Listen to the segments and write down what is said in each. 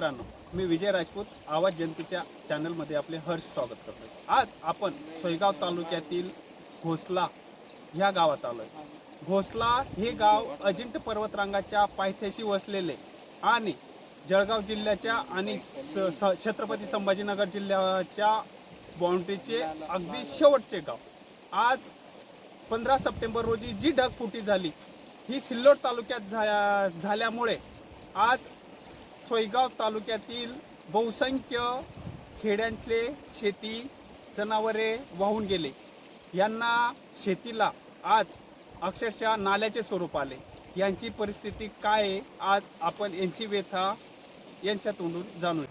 मित्रांनो मी विजय राजपूत आवाज जनतेच्या चॅनलमध्ये आपले हर्ष स्वागत करतो आज आपण सोयगाव तालुक्यातील घोसला ह्या गावात आलो आहे घोसला हे गाव अजिंठ पर्वतरांगाच्या पायथ्याशी वसलेले आणि जळगाव जिल्ह्याच्या आणि स- स- छत्रपती संभाजीनगर जिल्ह्याच्या बाउंड्रीचे अगदी शेवटचे गाव. आज पंधरा सप्टेंबर रोजी जी ढगफुटी झाली ही सिल्लोड तालुक्यात झा झाल्यामुळे आज सोयगाव तालुक्यातील बहुसंख्य खेड्यांतले शेती जनावरे वाहून गेले. यांना शेतीला आज अक्षरशः नाल्याचे स्वरूप आले. यांची परिस्थिती काय आहे आज आपण यांची व्यथा यांच्या तोंडून जाणून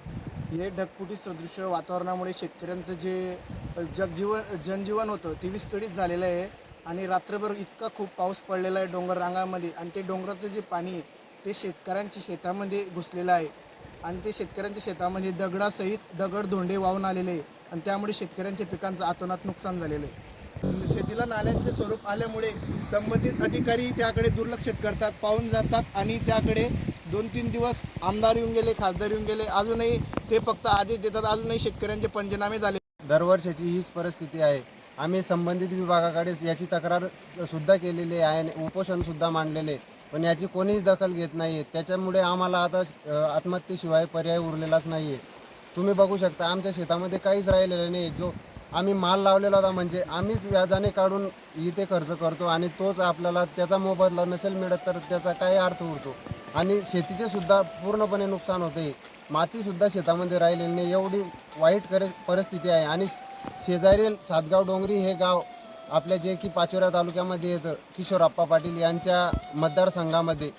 हे ढगफुटी सदृश वातावरणामुळे शेतकऱ्यांचं जे जगजीवन जनजीवन होतं ते विस्कळीत झालेलं आहे. आणि रात्रभर इतका खूप पाऊस पडलेला आहे डोंगर रांगामध्ये आणि ते डोंगराचं जे पाणी आहे ते शेतकऱ्यांच्या शेतामध्ये घुसलेलं आहे. आणि ते शेतकऱ्यांच्या शेतामध्ये दगडासहित दगड धोंडे वाहून आलेले आहे. आणि त्यामुळे शेतकऱ्यांच्या पिकांचं अतोनात नुकसान झालेलं आहे. शेतीला नाल्यांचे स्वरूप आल्यामुळे संबंधित अधिकारी त्याकडे दुर्लक्षित करतात पाहून जातात आणि त्याकडे दोन तीन दिवस आमदार येऊन गेले खासदार येऊन गेले. अजूनही ते फक्त आदेश देतात. अजूनही शेतकऱ्यांचे पंचनामे झाले. दरवर्षीची हीच परिस्थिती आहे. आम्ही संबंधित विभागाकडे याची तक्रार सुद्धा केलेली आहे आणि उपोषण सुद्धा मांडलेले आहे. पण याची कोणीच दखल घेत नाही आहे त्याच्यामुळे आम्हाला आता अ, आत्महत्येशिवाय पर्याय उरलेलाच नाही आहे तुम्ही बघू शकता आमच्या शेतामध्ये काहीच राहिलेलं नाही जो आम्ही माल लावलेला होता म्हणजे आम्हीच व्याजाने काढून इथे खर्च करतो आणि तोच आपल्याला त्याचा मोबदला नसेल मिळत तर त्याचा काय अर्थ उरतो. आणि शेतीचे सुद्धा पूर्णपणे नुकसान होते. मातीसुद्धा शेतामध्ये राहिलेली नाही. एवढी वाईट करे परिस्थिती आहे. आणि शेजारील सातगाव डोंगरी हे गाव आपल्या जे की पाचोरा तालुक्यामध्ये येतं किशोरप्पा पाटील यांच्या मतदारसंघामध्ये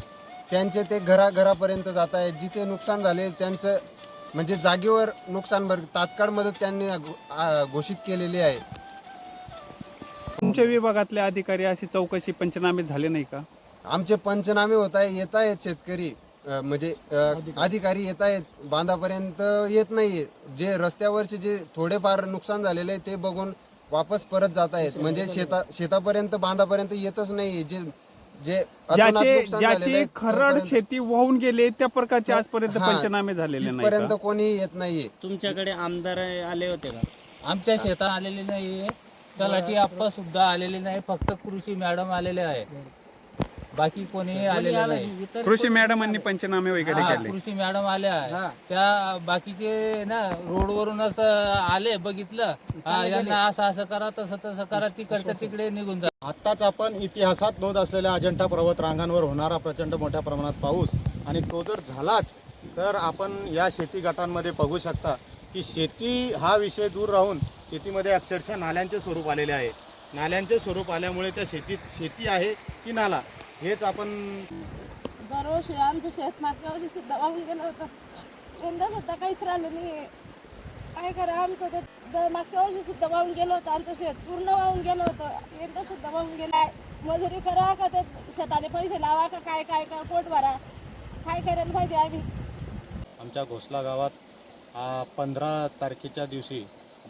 त्यांचे ते घराघरापर्यंत जात आहेत. जिथे नुकसान झाले त्यांचं म्हणजे जागेवर नुकसान भर तात्काळ मदत त्यांनी घोषित केलेली आहे. तुमच्या विभागातले अधिकारी अशी चौकशी पंचनामे झाले नाही का? आमचे पंचनामे होत आहे येत आहेत शेतकरी अ, म्हणजे अ, अधिकारी येत आहेत. बांधापर्यंत येत नाहीये. जे रस्त्यावरचे जे थोडेफार नुकसान झालेले आहे ते बघून वापस परत जात आहेत म्हणजे शेता शेतापर्यंत बांधापर्यंत येतच नाही. जे जे ज्याचे ज्याची खरड शेती वाहून गेले त्या प्रकारचे आजपर्यंत हा, पंचनामे झालेले नाही इथपर्यंत का? कोणी येत नाहीये. तुमच्याकडे आमदार आले होते का? आमच्या शेतात आलेले नाही तलाठी आप्पा सुद्धा आलेले नाही. फक्त कृषी मॅडम आलेले आहे बाकी कोणी आलेले नाही. कृषी मॅडमांनी पंचनामे वगैरे हा, केले. कृषी मॅडम आल्या. त्या बाकीचे ना रोडवरूनच आले बघितलं. हा, यांना असं असं करा तसं तसं करा तिकडच्या तिकडे निघून जा. आत्ताच आपण इतिहासात नोंद असलेल्या अजंठा पर्वत रांगांवर होणारा प्रचंड मोठ्या प्रमाणात पाऊस. आणि तो जर झालाच तर आपण या शेती गटांमध्ये बघू शकता की शेती हा विषय दूर राहून शेतीमध्ये अक्षरशः नाल्यांचे स्वरूप आलेले आहे. नाल्यांचे स्वरूप आल्यामुळे त्या शेतीत शेती आहे की नाला? हेच आपण दरवर्षी आमचं शेत मागच्या वर्षी सुद्धा वाहून गेलं होतं. यंदा सुद्धा काहीच राहिलं नाही काय करा आमचं ते द- मागच्या वर्षी सुद्धा वाहून गेलं होतं. आमचं शेत पूर्ण वाहून गेलं होतं. यंदा सुद्धा वाहून गेलं आहे. मजुरी करा का ते शेताने पैसे लावा का काय काय का पोट भरा. काय करायला पाहिजे आम्ही? आमच्या घोसला गावात पंधरा तारखेच्या दिवशी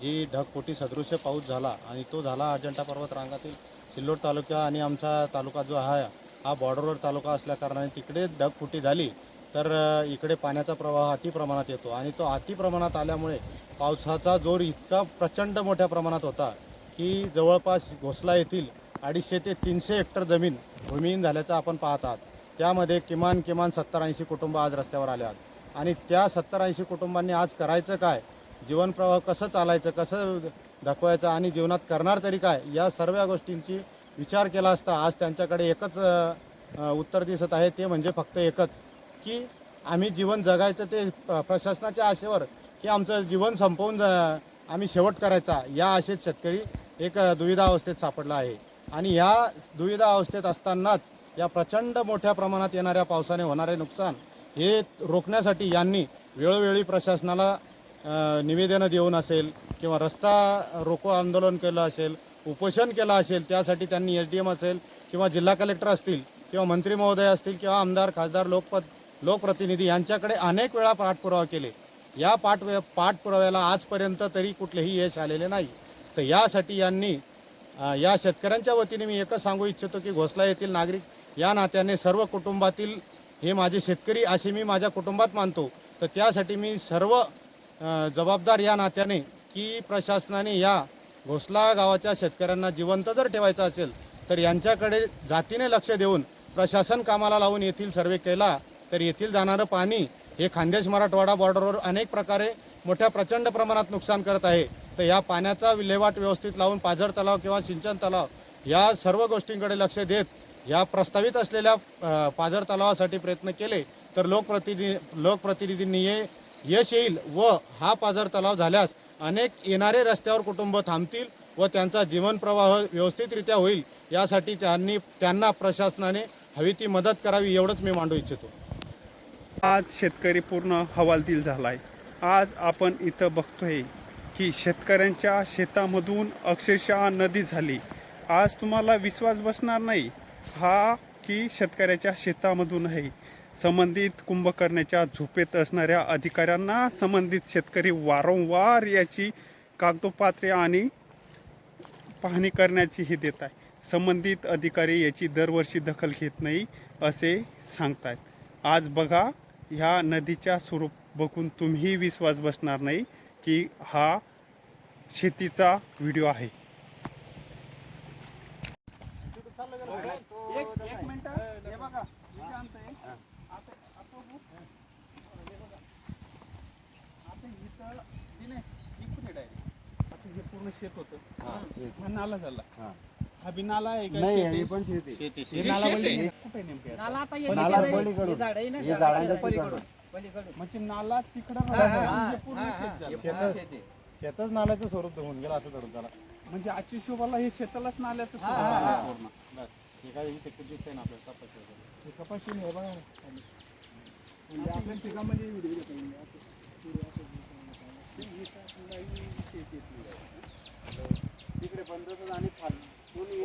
जी ढगफुटी सदृश्य पाऊस झाला आणि तो झाला अजंठा पर्वत रांगातील सिल्लोड तालुका आणि आमचा तालुका जो आहे हा बॉर्डरवर तालुका असल्याकारणाने तिकडे ढगफुटी झाली तर इकडे पाण्याचा प्रवाह अति प्रमाणात येतो. आणि तो अति प्रमाणात आल्यामुळे पावसाचा जोर इतका प्रचंड मोठ्या प्रमाणात होता की जवळपास घोसला येथील अडीचशे ते तीनशे हेक्टर जमीन भूमिहीन झाल्याचं आपण पाहत आहात. त्यामध्ये किमान किमान सत्तर ऐंशी कुटुंब आज रस्त्यावर आले आहेत. आणि त्या सत्तर ऐंशी कुटुंबांनी आज करायचं काय? जीवनप्रवाह कसं चालायचं? कसं दाखवायचं आणि जीवनात करणार तरी काय? या सर्व गोष्टींची विचार केला असता आज त्यांच्याकडे एकच उत्तर दिसत आहे ते म्हणजे फक्त एकच की आम्ही जीवन जगायचं ते प्रशासनाच्या आशेवर की आमचं जीवन संपवून जा- आम्ही शेवट करायचा या आशेत शेतकरी एक दुविधा अवस्थेत सापडला आहे. आणि या दुविधा अवस्थेत असतानाच या प्रचंड मोठ्या प्रमाणात येणाऱ्या पावसाने होणारे नुकसान हे रोखण्यासाठी यांनी वेळोवेळी प्रशासनाला निवेदनं देऊन असेल किंवा रस्ता रोको आंदोलन केलं असेल उपोषण केलं असेल त्यासाठी त्यांनी एस डी एम असेल किंवा जिल्हा कलेक्टर असतील किंवा मंत्री महोदय असतील किंवा आमदार खासदार लोकपत लोकप्रतिनिधी यांच्याकडे अनेक वेळा पाठपुरावा केले. या पाठ पाठपुराव्याला आजपर्यंत तरी कुठलेही यश आलेले नाही. तर यासाठी यांनी या शेतकऱ्यांच्या वतीने मी एकच सांगू इच्छितो की घोसला येथील नागरिक या नात्याने सर्व कुटुंबातील हे माझे शेतकरी असे मी माझ्या कुटुंबात मानतो. तर त्यासाठी मी सर्व जबाबदार या नात्याने की प्रशासनाने या घोसला गावाच्या शेतकऱ्यांना जिवंत जर ठेवायचं असेल तर यांच्याकडे जातीने लक्ष देऊन प्रशासन कामाला लावून येथील सर्वे केला तर येथील जाणारं पाणी हे खानदेश मराठवाडा बॉर्डरवर अनेक प्रकारे मोठ्या प्रचंड प्रमाणात नुकसान करत आहे. तर या पाण्याचा विल्हेवाट व्यवस्थित लावून पाझर तलाव किंवा सिंचन तलाव या सर्व गोष्टींकडे लक्ष देत या प्रस्तावित असलेल्या पाझर तलावासाठी प्रयत्न केले तर लोकप्रतिनिधी लोकप्रतिनिधींनी हे यश येईल व हा पाझर तलाव झाल्यास अनेक येणारे रस्त्यावर कुटुंब थांबतील व त्यांचा जीवन प्रवाह व्यवस्थितरित्या होईल यासाठी त्यांनी त्यांना प्रशासनाने हवी ती मदत करावी एवढंच मी मांडू इच्छितो. आज शेतकरी पूर्ण हवालदिल झाला आहे आज आपण इथं बघतोय की शेतकऱ्यांच्या शेतामधून अक्षरशः नदी झाली. आज तुम्हाला विश्वास बसणार नाही हा की शेतकऱ्याच्या शेतामधून आहे. संबंधित कुंभकर्णाच्या झोपेत असणाऱ्या अधिकाऱ्यांना संबंधित शेतकरी वारंवार याची कागदोपात्रे आणि पाहणी करण्याची ही देत आहे. संबंधित अधिकारी याची दरवर्षी दखल घेत नाही असे सांगतायत. आज बघा ह्या नदीच्या स्वरूप बघून तुम्ही विश्वास बसणार नाही की हा शेतीचा व्हिडिओ आहे एक मिनिट हे बघा मी काय म्हणतोय, आता आता बघू. हे बघा. आता दिनेश, direct. हे पूर्ण शेत. होतं हा नाला झाला हा बी नाला आहे का नाही शेत आहे? ही पण शेती हे नाला म्हणजे कुठे आहे नेमके आता? नाला पलीकडून हे झाडांच्या पलीकडून म्हणजे नाला तिकडं म्हणजे पूर्ण शेत झालं. शेतच नाल्याचं स्वरूप होऊन गेलं असं धरून त्याला म्हणजे आजच्या हिशोबाला हे शेतालाच नाल्याचं स्वरूप आहे. पूर्ण. हे काय इथे किती दिसतंय ना आपल्याला? तपासलं. हे कपाशी नाही बघा. म्हणजे आपल्या पिकामध्ये व्हिडिओ घेता येईल. असं- तिकडे बंदच आणि खाली. कोणी